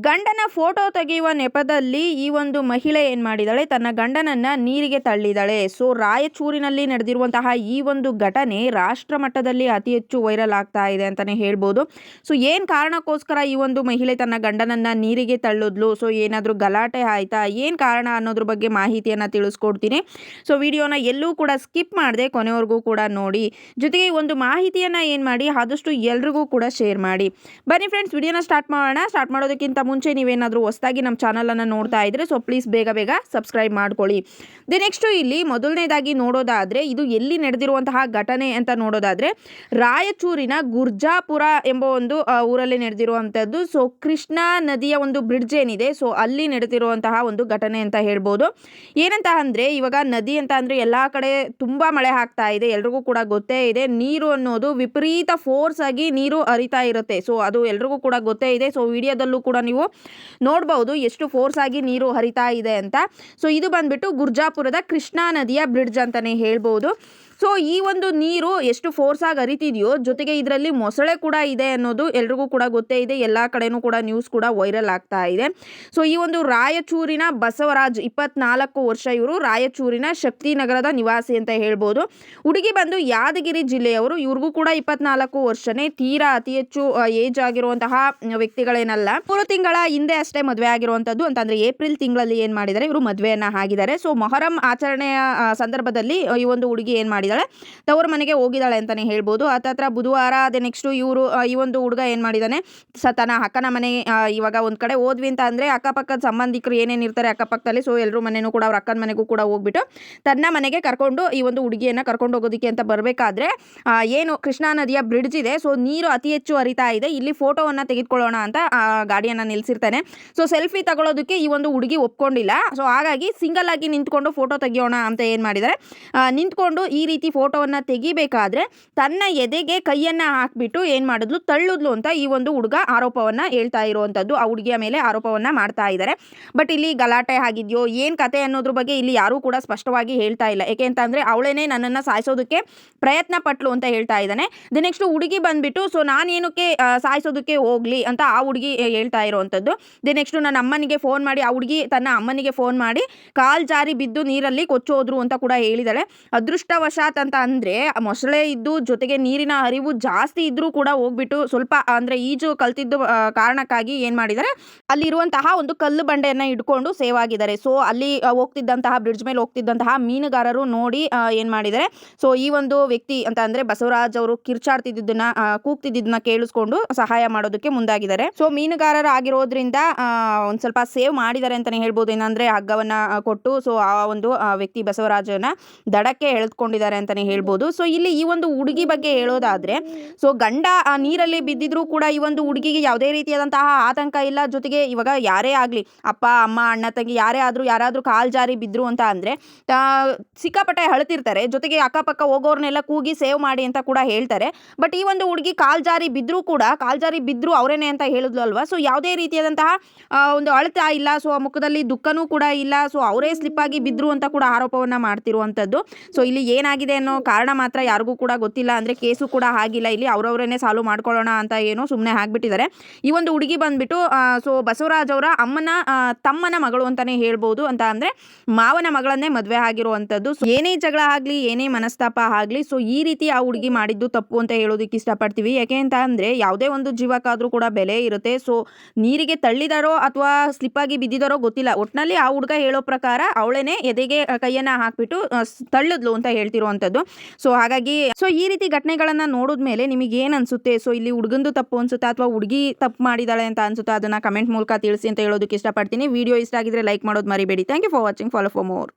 ಗಂಡನ ಫೋಟೋ ತೆಗೆಯುವ ನೆಪದಲ್ಲಿ ಈ ಒಂದು ಮಹಿಳೆ ಏನು ಮಾಡಿದಾಳೆ? ತನ್ನ ಗಂಡನನ್ನ ನೀರಿಗೆ ತಳ್ಳಿದಾಳೆ. ಸೊ, ರಾಯಚೂರಿನಲ್ಲಿ ನಡೆದಿರುವಂತಹ ಈ ಒಂದು ಘಟನೆ ರಾಷ್ಟ್ರ ಮಟ್ಟದಲ್ಲಿ ಅತಿ ಹೆಚ್ಚು ವೈರಲ್ ಆಗ್ತಾ ಇದೆ ಅಂತಲೇ ಹೇಳ್ಬೋದು. ಸೊ, ಏನು ಕಾರಣಕ್ಕೋಸ್ಕರ ಈ ಒಂದು ಮಹಿಳೆ ತನ್ನ ಗಂಡನನ್ನ ನೀರಿಗೆ ತಳ್ಳಿದ್ಲು? ಸೊ, ಏನಾದರೂ ಗಲಾಟೆ ಆಯ್ತಾ? ಏನು ಕಾರಣ ಅನ್ನೋದ್ರ ಬಗ್ಗೆ ಮಾಹಿತಿಯನ್ನು ತಿಳಿಸ್ಕೊಡ್ತೀನಿ. ಸೊ, ವಿಡಿಯೋನ ಎಲ್ಲೂ ಕೂಡ ಸ್ಕಿಪ್ ಮಾಡದೆ ಕೊನೆವರೆಗೂ ಕೂಡ ನೋಡಿ. ಜೊತೆಗೆ ಒಂದು ಮಾಹಿತಿಯನ್ನು ಏನು ಮಾಡಿ? ಆದಷ್ಟು ಎಲ್ರಿಗೂ ಕೂಡ ಶೇರ್ ಮಾಡಿ. ಬನ್ನಿ ಫ್ರೆಂಡ್ಸ್ ವಿಡಿಯೋನ ಸ್ಟಾರ್ಟ್ ಮಾಡೋಣ. ಸ್ಟಾರ್ಟ್ ಮಾಡೋದಕ್ಕಿಂತ ಮುಂಚೆ ನೀವೇನಾದರೂ ಹೊಸದಾಗಿ ನಮ್ಮ ಚಾನಲನ್ನು ನೋಡ್ತಾ ಇದ್ದರೆ ಸೊ ಪ್ಲೀಸ್ ಬೇಗ ಬೇಗ ಸಬ್ಸ್ಕ್ರೈಬ್ ಮಾಡ್ಕೊಳ್ಳಿ. ದಿ ನೆಕ್ಸ್ಟು ಇಲ್ಲಿ ಮೊದಲನೇದಾಗಿ ನೋಡೋದಾದರೆ, ಇದು ಎಲ್ಲಿ ನಡೆದಿರುವಂತಹ ಘಟನೆ ಅಂತ ನೋಡೋದಾದರೆ, ರಾಯಚೂರಿನ ಗುರ್ಜಾಪುರ ಎಂಬ ಒಂದು ಊರಲ್ಲಿ ನಡೆದಿರುವಂಥದ್ದು ಸೊ ಕೃಷ್ಣಾ ನದಿಯ ಒಂದು ಬ್ರಿಡ್ಜ್ ಏನಿದೆ ಸೊ ಅಲ್ಲಿ ನಡೆದಿರುವಂತಹ ಒಂದು ಘಟನೆ ಅಂತ ಹೇಳ್ಬೋದು. ಏನಂತ ಅಂದರೆ, ಇವಾಗ ನದಿ ಅಂತ ಅಂದರೆ ಎಲ್ಲ ಕಡೆ ತುಂಬ ಮಳೆ ಆಗ್ತಾ ಇದೆ, ಎಲ್ರಿಗೂ ಕೂಡ ಗೊತ್ತೇ ಇದೆ. ನೀರು ಅನ್ನೋದು ವಿಪರೀತ ಫೋರ್ಸ್ ಆಗಿ ನೀರು ಅರಿತಾ ಇರುತ್ತೆ. ಸೊ ಅದು ಎಲ್ರಿಗೂ ಕೂಡ ಗೊತ್ತೇ ಇದೆ. ಸೊ ವಿಡಿಯೋದಲ್ಲೂ ಕೂಡ ನೀವು ನೋಡ್ಬೋದು ಎಷ್ಟು ಫೋರ್ಸ್ ಆಗಿ ನೀರು ಹರಿತಾ ಇದೆ ಅಂತ. ಸೊ ಇದು ಬಂದ್ಬಿಟ್ಟು ಗುರ್ಜಾಪುರದ ಕೃಷ್ಣಾ ನದಿಯ ಬ್ರಿಡ್ಜ್ ಅಂತಲೇ ಹೇಳ್ಬೋದು. ಸೊ ಈ ಒಂದು ನೀರು ಎಷ್ಟು ಫೋರ್ಸ್ ಆಗಿ ಹರಿತಿದೆಯೋ, ಜೊತೆಗೆ ಇದರಲ್ಲಿ ಮೊಸಳೆ ಕೂಡ ಇದೆ ಅನ್ನೋದು ಎಲ್ರಿಗೂ ಕೂಡ ಗೊತ್ತೇ ಇದೆ. ಎಲ್ಲ ಕಡೆನೂ ಕೂಡ ನ್ಯೂಸ್ ಕೂಡ ವೈರಲ್ ಆಗ್ತಾ ಇದೆ. ಸೊ ಈ ಒಂದು ರಾಯಚೂರಿನ ಬಸವರಾಜ್ ಇಪ್ಪತ್ನಾಲ್ಕು ವರ್ಷ ಇವರು ರಾಯಚೂರಿನ ಶಕ್ತಿನಗರದ ನಿವಾಸಿ ಅಂತ ಹೇಳ್ಬೋದು. ಹುಡುಗಿ ಬಂದು ಯಾದಗಿರಿ ಜಿಲ್ಲೆಯವರು. ಇವ್ರಿಗೂ ಕೂಡ ಇಪ್ಪತ್ನಾಲ್ಕು ವರ್ಷನೇ, ತೀರಾ ಅತಿ ಹೆಚ್ಚು ಏಜ್ ಆಗಿರುವಂತಹ ವ್ಯಕ್ತಿಗಳೇನಲ್ಲ. ಮೂರು ಹಿಂದೆ ಅಷ್ಟೇ ಮದುವೆ ಆಗಿರುವಂಥದ್ದು ಅಂತಂದ್ರೆ ಏಪ್ರಿಲ್ ತಿಂಗಳಲ್ಲಿ ಏನು ಮಾಡಿದ್ದಾರೆ, ಇವರು ಮದುವೆಯನ್ನು ಆಗಿದ್ದಾರೆ. ಸೊ ಮೊಹರಂ ಆಚರಣೆಯ ಸಂದರ್ಭದಲ್ಲಿ ಈ ಒಂದು ಹುಡುಗಿ ಏನು ಮಾಡಿದ್ದಾಳೆ ತವರು ಮನೆಗೆ ಹೋಗಿದ್ದಾಳೆ ಅಂತಾನೆ ಹೇಳ್ಬೋದು. ಹತ್ರ ಬುಧವಾರ, ಅದೇ ನೆಕ್ಸ್ಟು ಇವರು ಈ ಒಂದು ಹುಡುಗ ಏನು ಮಾಡಿದ್ದಾನೆ ಸ, ತನ್ನ ಅಕ್ಕನ ಮನೆ ಇವಾಗ ಒಂದು ಕಡೆ ಹೋದ್ವಿ ಅಂತ ಅಂದರೆ ಅಕ್ಕಪಕ್ಕದ ಸಂಬಂಧಿಕರು ಏನೇನು ಇರ್ತಾರೆ ಅಕ್ಕಪಕ್ಕದಲ್ಲಿ ಸೊ ಎಲ್ಲರೂ ಮನೆಯೂ ಕೂಡ ಅವ್ರ ಅಕ್ಕನ ಮನೆಗೂ ಕೂಡ ಹೋಗ್ಬಿಟ್ಟು ತನ್ನ ಮನೆಗೆ ಕರ್ಕೊಂಡು ಈ ಒಂದು ಹುಡುಗಿಯನ್ನು ಕರ್ಕೊಂಡು ಹೋಗೋದಕ್ಕೆ ಅಂತ ಬರಬೇಕಾದ್ರೆ ಏನು ಕೃಷ್ಣಾ ನದಿಯ ಬ್ರಿಡ್ಜ್ ಇದೆ. ಸೊ ನೀರು ಅತಿ ಹೆಚ್ಚು ಹರಿತಾ ಇದೆ. ಇಲ್ಲಿ ಫೋಟೋವನ್ನು ತೆಗೆದುಕೊಳ್ಳೋಣ ಅಂತ ಗಾಡಿಯನ್ನು ನಿಲ್ಲಿಸಿರ್ತಾನೆ ಸೊ ಸೆಲ್ಫಿ ತಗೊಳ್ಳೋದಕ್ಕೆ ಈ ಒಂದು ಹುಡುಗಿ ಒಪ್ಕೊಂಡಿಲ್ಲ. ಸೊ ಹಾಗಾಗಿ ಸಿಂಗಲ್ ಆಗಿ ನಿಂತ್ಕೊಂಡು ಫೋಟೋ ತೆಗಿಯೋಣ ಅಂತ ಏನು ಮಾಡಿದರೆ. ನಿಂತ್ಕೊಂಡು ಈ ರೀತಿ ಫೋಟೋವನ್ನು ತೆಗಿಬೇಕಾದ್ರೆ ತನ್ನ ಎದೆಗೆ ಕೈಯನ್ನು ಹಾಕ್ಬಿಟ್ಟು ಏನು ಮಾಡಿದ್ಲು? ತಳ್ಳಿದ್ಲು ಅಂತ ಈ ಒಂದು ಹುಡುಗ ಆರೋಪವನ್ನು ಹೇಳ್ತಾ ಇರುವಂಥದ್ದು ಆ ಹುಡುಗಿಯ ಮೇಲೆ ಆರೋಪವನ್ನು ಮಾಡ್ತಾ ಇದ್ದಾರೆ ಬಟ್ ಇಲ್ಲಿ ಗಲಾಟೆ ಆಗಿದೆಯೋ, ಏನು ಕತೆ ಅನ್ನೋದ್ರ ಬಗ್ಗೆ ಇಲ್ಲಿ ಯಾರೂ ಕೂಡ ಸ್ಪಷ್ಟವಾಗಿ ಹೇಳ್ತಾ ಇಲ್ಲ. ಯಾಕೆ ಅಂತಂದರೆ ಅವಳೇನೆ ನನ್ನನ್ನು ಸಾಯಿಸೋದಕ್ಕೆ ಪ್ರಯತ್ನ ಪಟ್ಲು ಅಂತ ಹೇಳ್ತಾ ಇದ್ದಾನೆ ದಿ ನೆಕ್ಸ್ಟ್ ಹುಡುಗಿ ಬಂದ್ಬಿಟ್ಟು ಸೊ ನಾನೇನಕ್ಕೆ ಸಾಯಿಸೋದಕ್ಕೆ ಹೋಗ್ಲಿ? ಅಂತ ಆ ಹುಡುಗಿ ಹೇಳ್ತಾ ಇರೋವಂಥದ್ದು ದೆ ನೆಕ್ಸ್ಟ್ ನನ್ನ ಅಮ್ಮನಿಗೆ ಫೋನ್ ಮಾಡಿ, ಆ ಹುಡುಗಿ ತನ್ನ ಅಮ್ಮನಿಗೆ ಫೋನ್ ಮಾಡಿ, ಕಾಲ್ ಜಾರಿ ಬಿದ್ದು ನೀರಲ್ಲಿ ಕೊಚ್ಚೋದ್ರು ಅಂತ ಕೂಡ ಹೇಳಿದಾಳೆ. ಅದೃಷ್ಟವಶಾತ್ ಅಂತ ಅಂದರೆ, ಮೊಸಳೆ ಇದ್ದು ಜೊತೆಗೆ ನೀರಿನ ಹರಿವು ಜಾಸ್ತಿ ಇದ್ದರೂ ಕೂಡ ಹೋಗ್ಬಿಟ್ಟು ಸ್ವಲ್ಪ ಅಂದರೆ ಈಜು ಕಲ್ತಿದ್ದು ಕಾರಣಕ್ಕಾಗಿ ಏನು ಮಾಡಿದ್ದಾರೆ ಅಲ್ಲಿರುವಂತಹ ಒಂದು ಕಲ್ಲು ಬಂಡೆಯನ್ನು ಇಟ್ಕೊಂಡು ಸೇವ್ ಆಗಿದ್ದಾರೆ. ಸೊ ಅಲ್ಲಿ ಹೋಗ್ತಿದ್ದಂತಹ ಬ್ರಿಡ್ಜ್ ಮೇಲೆ ಹೋಗ್ತಿದ್ದಂತಹ ಮೀನುಗಾರರು ನೋಡಿ ಏನು ಮಾಡಿದ್ದಾರೆ ಸೊ ಈ ಒಂದು ವ್ಯಕ್ತಿ ಅಂತ ಅಂದರೆ ಬಸವರಾಜ್ ಅವರು ಕಿರ್ಚಾಡ್ತಿದ್ದನ್ನ ಕೂಗ್ತಿದ್ದನ್ನ ಕೇಳಿಸ್ಕೊಂಡು ಸಹಾಯ ಮಾಡೋದಕ್ಕೆ ಮುಂದಾಗಿದ್ದಾರೆ. ಸೊ ಮೀನುಗಾರರು ಆಗಿರೋದ್ರಿಂದ ಒಂದು ಸ್ವಲ್ಪ ಸೇವ್ ಮಾಡಿದ್ದಾರೆ ಅಂತಲೇ ಹೇಳ್ಬೋದು. ಏನಂದರೆ ಹಗ್ಗವನ್ನು ಕೊಟ್ಟು, ಸೊ, ಆ, ಒಂದು ವ್ಯಕ್ತಿ ಬಸವರಾಜನ ದಡಕ್ಕೆ ಎಳೆದುಕೊಂಡಿದ್ದಾರೆ ಅಂತಲೇ ಹೇಳ್ಬೋದು. ಸೊ, ಇಲ್ಲಿ ಈ ಒಂದು ಹುಡುಗಿ ಬಗ್ಗೆ ಹೇಳೋದಾದರೆ, ಸೊ, ಗಂಡ ನೀರಲ್ಲಿ ಬಿದ್ದಿದ್ರೂ ಕೂಡ ಈ ಒಂದು ಹುಡುಗಿಗೆ ಯಾವುದೇ ರೀತಿಯಾದಂತಹ ಆತಂಕ ಇಲ್ಲ. ಜೊತೆಗೆ ಇವಾಗ ಯಾರೇ ಆಗಲಿ, ಅಪ್ಪ, ಅಮ್ಮ, ಅಣ್ಣ, ತಂಗಿ, ಯಾರೇ ಆದರೂ, ಯಾರಾದರೂ ಕಾಲು ಜಾರಿ ಬಿದ್ದರು ಅಂತ ಅಂದರೆ ಸಿಕ್ಕಾಪಟ್ಟೆ ಅಳ್ತಿರ್ತಾರೆ. ಜೊತೆಗೆ ಅಕ್ಕಪಕ್ಕ ಹೋಗೋರ್ನೆಲ್ಲ ಕೂಗಿ ಸೇವ್ ಮಾಡಿ ಅಂತ ಕೂಡ ಹೇಳ್ತಾರೆ. ಬಟ್ ಈ ಒಂದು ಹುಡುಗಿ ಕಾಲ್ ಜಾರಿ ಬಿದ್ದರೂ ಕೂಡ, ಕಾಲ್ ಜಾರಿ ಬಿದ್ದರೂ ಅವರೇನೆ ಅಂತ ಹೇಳಿದ್ಲು ಅಲ್ವಾ? ಸೊ, ಯಾವುದೇ ರೀತಿಯಾದಂತಹ ಒಂದು ಅಳ್ತಾ ಇಲ್ಲ. ಸೊ ಮುಖದಲ್ಲಿ ದುಃಖನೂ ಕೂಡ ಇಲ್ಲ. ಸೊ ಅವರೇ ಸ್ಲಿಪ್ ಆಗಿ ಬಿದ್ದರು ಅಂತ ಕೂಡ ಆರೋಪವನ್ನು ಮಾಡ್ತಿರುವಂಥದ್ದು ಸೊ ಇಲ್ಲಿ ಏನಾಗಿದೆ ಅನ್ನೋ ಕಾರಣ ಮಾತ್ರ ಯಾರಿಗೂ ಕೂಡ ಗೊತ್ತಿಲ್ಲ. ಅಂದರೆ ಕೇಸು ಕೂಡ ಆಗಿಲ್ಲ. ಇಲ್ಲಿ ಅವರವರೇನೆ ಸಾಲ್ವ್ ಮಾಡ್ಕೊಳ್ಳೋಣ ಅಂತ ಏನೋ ಸುಮ್ಮನೆ ಆಗಿಬಿಟ್ಟಿದ್ದಾರೆ. ಈ ಒಂದು ಹುಡುಗಿ ಬಂದ್ಬಿಟ್ಟು ಸೊ ಬಸವರಾಜ್ ಅವರ ಅಮ್ಮನ ತಮ್ಮನ ಮಗಳು ಅಂತಾನೆ ಹೇಳ್ಬೋದು. ಅಂತ ಅಂದರೆ ಮಾವನ ಮಗಳನ್ನೇ ಮದುವೆ ಆಗಿರುವಂಥದ್ದು ಏನೇ ಜಗಳ ಆಗಲಿ, ಏನೇ ಮನಸ್ತಾಪ ಆಗಲಿ ಸೊ ಈ ರೀತಿ ಆ ಹುಡುಗಿ ಮಾಡಿದ್ದು ತಪ್ಪು ಅಂತ ಹೇಳೋದಕ್ಕೆ ಇಷ್ಟಪಡ್ತೀವಿ. ಯಾಕೆ ಅಂತ ಅಂದರೆ ಯಾವುದೇ ಒಂದು ಜೀವಕ್ಕಾದರೂ ಕೂಡ ಬೆಲೆ ಇರುತ್ತೆ. ಸೊ ನೀರಿಗೆ ತಳ್ಳಿದಾರೋ ಅಥವಾ ಸ್ಲಿಪ್ ಆಗಿ ಬಿದ್ದಿದಾರೋ ಗೊತ್ತಿಲ್ಲ. ಒಟ್ಟಿನಲ್ಲಿ ಆ ಹುಡುಗ ಹೇಳೋ ಪ್ರಕಾರ ಅವಳೇನೆ ಎದೆಗೆ ಕೈಯನ್ನ ಹಾಕ್ಬಿಟ್ಟು ತಳ್ಳಿದ್ಲು ಅಂತ ಹೇಳ್ತಿರುವಂಥದ್ದು. ಸೊ, ಹಾಗಾಗಿ, ಸೊ, ಈ ರೀತಿ ಘಟನೆಗಳನ್ನು ನೋಡಿದ್ಮೇಲೆ ನಿಮಗೆ ಏನು ಅನಿಸುತ್ತೆ? ಸೊ, ಇಲ್ಲಿ ಹುಡುಗಂದು ತಪ್ಪು ಅನ್ಸುತ್ತಾ ಅಥವಾ ಹುಡುಗಿ ತಪ್ಪು ಮಾಡಿದಾಳೆ ಅಂತ ಅನ್ಸುತ್ತಾ? ಅದನ್ನ ಕಮೆಂಟ್ ಮೂಲಕ ತಿಳಿಸಿ ಅಂತ ಹೇಳೋದಕ್ಕೆ ಇಷ್ಟಪಡ್ತೀನಿ. ವಿಡಿಯೋ ಇಷ್ಟ ಆಗಿದ್ರೆ ಲೈಕ್ ಮಾಡೋದು ಮರಿಬೇಡಿ. Thank you for watching. Follow for more.